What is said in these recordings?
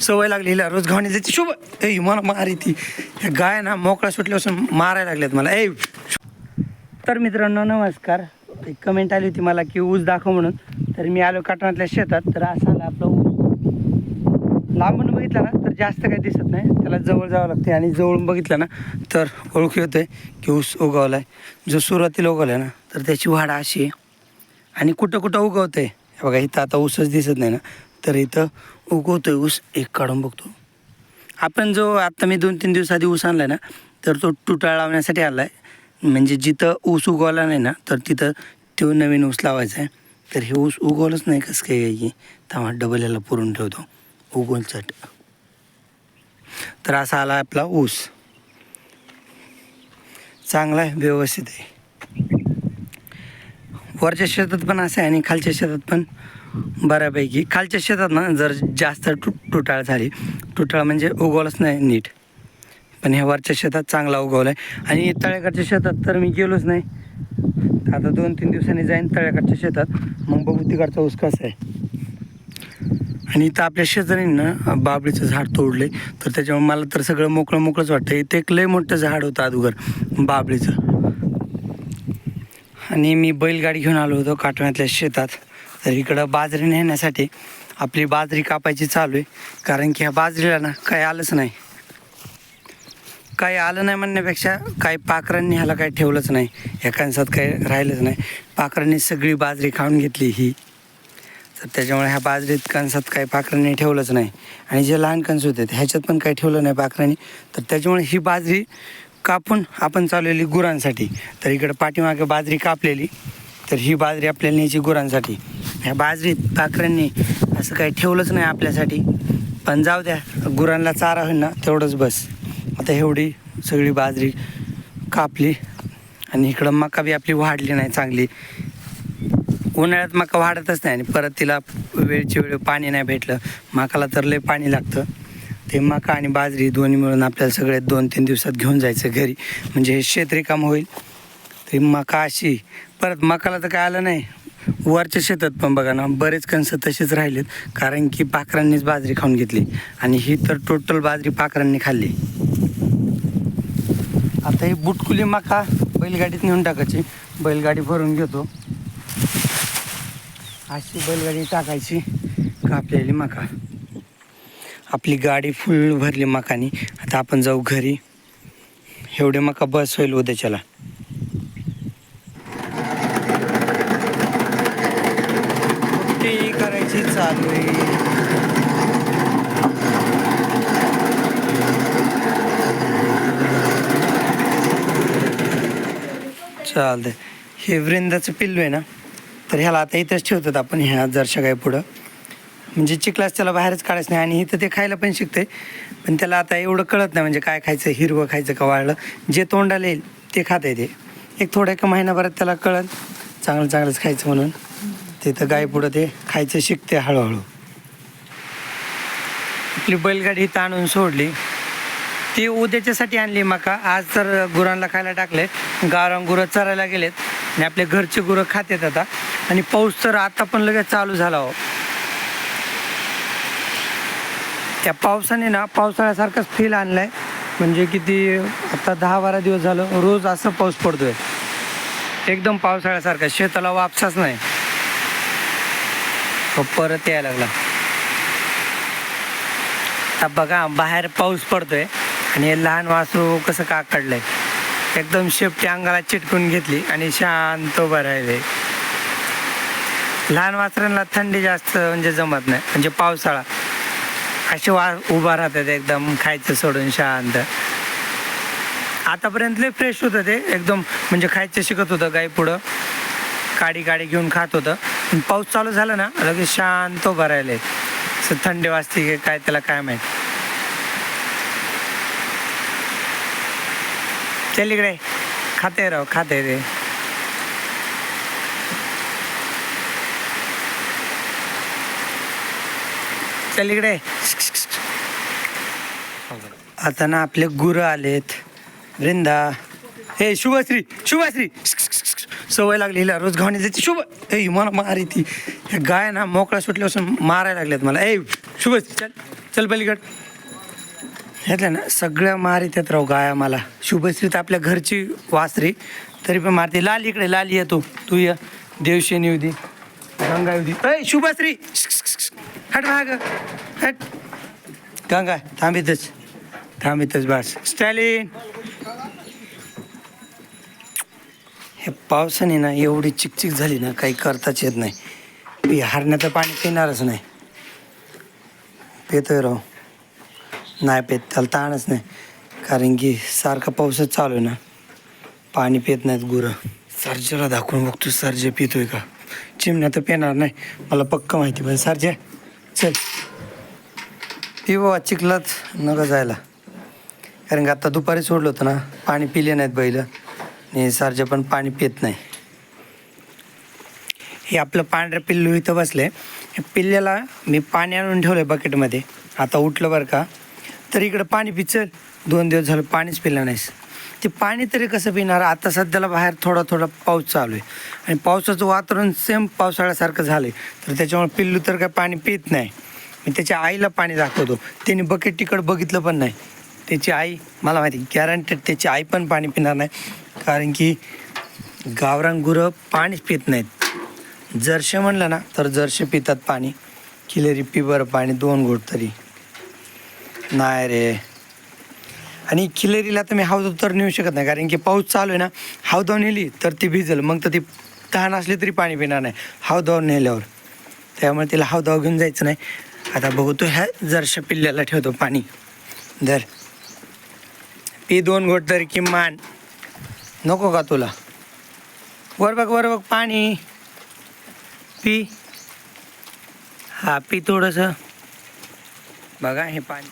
सवय लागली हिला रोज घावणी जायची शुभ ए मला मारी ती. त्या गाय ना मोकळा सुटल्यापासून मारायला लागल्यात मला. ए तर मित्रांनो नमस्कार. एक कमेंट आली होती मला की ऊस दाखव म्हणून. तर मी आलो काटणातल्या शेतात तर असा आला आपला ऊस. लांबून बघितला ना तर जास्त काही दिसत नाही. त्याला जवळ जावं लागते आणि जवळून बघितलं ना तर ओळखू होते की ऊस उगवला आहे जो सुरुवातीला उगवला आहे ना तर त्याची वाढ अशी आहे. आणि कुठं कुठं उगवतंय. आहे बघा इथं आता ऊसच दिसत नाही ना. तर इथं उगवतोय ऊस एक काढून बघतो. आपण जो आत्ता मी दोन तीन दिवस आधी ऊस आणला ना तर तो तुटाळ लावण्यासाठी आला आहे म्हणजे जिथं ऊस उगवला नाही ना तर तिथं तो नवीन ऊस लावायचा आहे तर हे ऊस उगवलंच नाही कसं काही की तेव्हा डबल याला पुरून ठेवतो. उगवून चट. तर असा आला आपला ऊस. चांगला आहे व्यवस्थित आहे. वरच्या शेतात पण असं आहे आणि खालच्या शेतात पण बऱ्यापैकी. खालच्या शेतात ना जर जास्त टु तुटाळ झाली तुटाळ म्हणजे उगवलंच नाही नीट. पण ह्या वरच्या शेतात चांगला उगवला आहे आणि तळ्याकडच्या शेतात तर मी गेलोच नाही. आता दोन तीन दिवसांनी जाईन तळ्याकडच्या शेतात. मग बघू तिकडचा ऊस कसा आहे. आणि इथं आपल्या शेजारीनं बाबळीचं झाड तोडले तर त्याच्यामुळे मला तर सगळं मोकळं मोकळंच वाटतं इथे एक लय मोठं झाड होतं अगोदर बाबळीचं. आणि मी बैलगाडी घेऊन आलो होतो काटव्यातल्या शेतात. तर इकडं बाजरी नेण्यासाठी आपली बाजरी कापायची चालू आहे. कारण की ह्या बाजरीला ना काही आलंच नाही. काही आलं नाही म्हणण्यापेक्षा काही पाखरांनी ह्याला काही ठेवलंच नाही. ह्या कणसात काही राहिलंच नाही. पाखरांनी सगळी बाजरी खाऊन घेतली ही. तर त्याच्यामुळे ह्या बाजरीत कणसात काही पाखरांनी ठेवलंच नाही. आणि जे लहान कणस होते ह्याच्यात पण काही ठेवलं नाही पाखरांनी. तर त्याच्यामुळे ही बाजरी कापून आपण चालवली गुरांसाठी. तर इकडं पाठीमागे बाजरी कापलेली. तर ही बाजरी आपल्याला न्यायची गुरांसाठी. ह्या बाजरीत पाखरांनी असं काही ठेवलंच नाही आपल्यासाठी. पण जाऊ द्या गुरांना चारा होईल ना तेवढंच बस. आता एवढी सगळी बाजरी कापली आणि इकडं मका बी आपली वाढली नाही चांगली. उन्हाळ्यात मका वाढतच नाही आणि परत तिला वेळची वेळ पाणी नाही भेटलं. मकाला तर लय पाणी लागतं. ते मका आणि बाजरी दोन्ही मिळून आपल्याला सगळे दोन तीन दिवसात घेऊन जायचं घरी. म्हणजे हे शेत रिकाम होईल. तरी मका अशी. परत मकाला तर काय आलं नाही. वरच्या शेतात पण बघा ना बरेच कणसं तसेच राहिलेत. कारण की पाखरांनीच बाजरी खाऊन घेतली. आणि ही तर टोटल बाजरी पाखरांनी खाल्ली. आता ही बुटकुली मका बैलगाडीत नेऊन टाकायची. बैलगाडी भरून घेतो. अशी बैलगाडी टाकायची. कापलेली मका. आपली गाडी फुल भरली मकानी. आता आपण जाऊ घरी. एवढे मका बस होईल उद्याच्याला कुट्टी करायची चालू आहे चालते हे वृंदाचं पिल्लू आहे ना तर ह्याला आता इथंच ठेवतात आपण ह्या जरशा काय पुढं. म्हणजे चिखलास त्याला बाहेरच काढायचं नाही आणि इथं ते खायला पण शिकते पण त्याला आता एवढं कळत नाही म्हणजे काय खायचं हिरवं खायचं का वाळलं. जे तोंडाला येईल ते खात आहे ते. एक थोड्या एका महिन्याभरात त्याला कळत चांगलं चांगलंच खायचं म्हणून. तिथं गाय पुढं ते खायचं शिकते हळूहळू. आपली बैलगाडी इथं आणून सोडली. ती उद्याच्यासाठी आणली मका. आज तर गुरांना खायला टाकले. गावरान गुरं चरायला गेलेत. आणि आपले घरचे गुरं खातेत आता. आणि पाऊस तर आता पण लगेच चालू झाला हो. त्या पावसाने ना पावसाळ्यासारखाच फील आणलाय. म्हणजे किती आता दहा बारा दिवस झालं रोज असं पाऊस पडतोय. एकदम पावसाळ्यासारखा. शेताला वापसाच नाही. परत यायला लागला. आता बघा बाहेर पाऊस पडतोय. आणि हे लहान वासरू कसं का एकदम शेपटी अंगाला चिटकून घेतली आणि शांत उभं राहिले. लहान वासरांना थंडी जास्त म्हणजे जमत नाही म्हणजे पावसाळा. असे वा उभा राहतात एकदम खायचं सोडून शांत. आतापर्यंत लय फ्रेश होतं ते एकदम म्हणजे खायचं शिकत होतं गाई पुढं. काडी काडी घेऊन खात होतं. पण पाऊस चालू झाला ना लगेच शांत उभं राहिले. थंडी वाजते काय त्याला काय माहीत. चल इकडे. खाते राव खाते रे चल इकडे. आता ना आपले गुरु आलेत. वृंदा. हे शुभश्री शुभश्री. सवय लागली हिला रोज घावणी जायची शुभ ए मला मारी ती. गाय ना मोकळा सुटल्यापासून मारायला लागल्यात मला. ए शुभश्री चल चल पलीकड. घेतलं ना सगळ्या मारित्यात राहू गाया मला. शुभश्रीत आपल्या घरची वासरी. तरी पण मारते लाल इकडे लाल ये तू. तू ये देवशेनी होती गंगा होती अय शुभश्री! हट माग. हट. गंगा थांबितच. थांबितच बस स्टॅलिन! हे पावसाने ना एवढी चिकचिक झाली ना काही करताच येत नाही. हारण्याचं पाणी पिणारच नाही. पेतोय राव. नाही पेत त्याला ताणच नाही. कारण की सारखा पाऊसच चालू आहे ना. पाणी पित नाहीत गुरं. सर्जेला दाखवून बघतो सर्जे पितोय का? चिमण्या तर पिणार नाही. मला पक्क माहिती पण सर्जे चल. पी बाबा चिखलात नका जायला. कारण की आता दुपारी सोडलं होतं ना पाणी पिले नाहीत बैल. आणि सर्जे पण पाणी पित नाही. हे आपलं पांढरं पिल्लू इथं बसलं आहे हे पिल्ल्याला मी पाणी आणून ठेवलं आहे बकेटमध्ये आता उठलं बरं का? तर इकडं पाणी पिचल. दोन दिवस झालं पाणीच पिलं नाहीस. ते पाणी तरी कसं पिणार? आता सध्याला बाहेर थोडा थोडा पाऊस चालू आहे. आणि पावसाचं वातावरण सेम पावसाळ्यासारखं झालं आहे तर त्याच्यामुळे पिल्लू तर काय पाणी पित नाही. मी त्याच्या आईला पाणी दाखवतो. त्याने बकेट तिकडं बघितलं पण नाही. त्याची आई मला माहिती गॅरंटेड त्याची आई पण पाणी पिणार नाही. कारण की गावरान गुरं पाणीच पित नाहीत. जरशे म्हणलं ना तर जर्शे पितात पाणी. किलेरी पिबर पाणी दोन घोट तरी. नाही रे. आणि खिलेरीला तर मी हौद तर नेऊ शकत नाही कारण की पाऊस चालू आहे ना हौदावर नेली तर ती भिजल मग तर ती तहान असली तरी पाणी पिणार नाही हौदावर नेल्यावर. त्यामुळे तिला हौदावर घेऊन जायचं नाही. आता बघू तो ह्या जरशा पिल्ल्याला ठेवतो पाणी. धर. पी दोन घोट तरी किमान. नको का तुला? वर बघ वर बघ पाणी. पी. हा पी थोडंसं. बघा हे पाणी.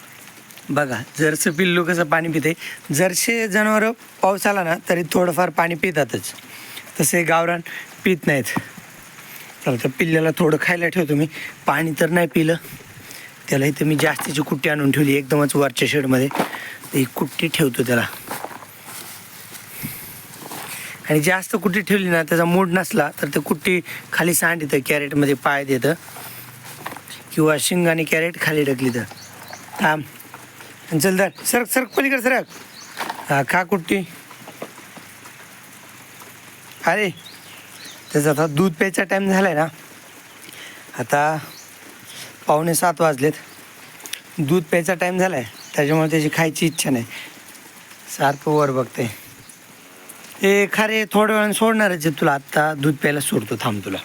बघा जरसं पिल्लू कसं पाणी पिते. जरसे जनावरं पाऊस आला ना तरी थोडंफार पाणी पितातच. तसे गावरान पित नाहीत. तर त्या पिल्ल्याला थोडं खायला ठेवतो मी. पाणी तर नाही पिलं. त्याला इथं मी जास्तीची कुट्टी आणून ठेवली एकदमच वरच्या शेडमध्ये. ही कुट्टी ठेवतो त्याला. आणि जास्त कुट्टी ठेवली ना त्याचा मूड नसला तर ते कुट्टी खाली सांड येतं कॅरेटमध्ये पाय देतं. किंवा शिंग आणि कॅरेट खाली ढकली तर थांब. आणि चल सरक सरक पलीकडे सरक. हा खा कुट्टी. अरे त्याचा आता दूध प्यायचा टाईम झाला आहे ना. आता पावणे सात वाजलेत. दूध प्यायचा टाईम झाला आहे त्याच्यामुळे त्याची खायची इच्छा नाही. सारखं वर बघते. ए खरे थोड्या वेळाने सोडणारच तुला. आत्ता दूध प्यायला सोडतो थांब तुला.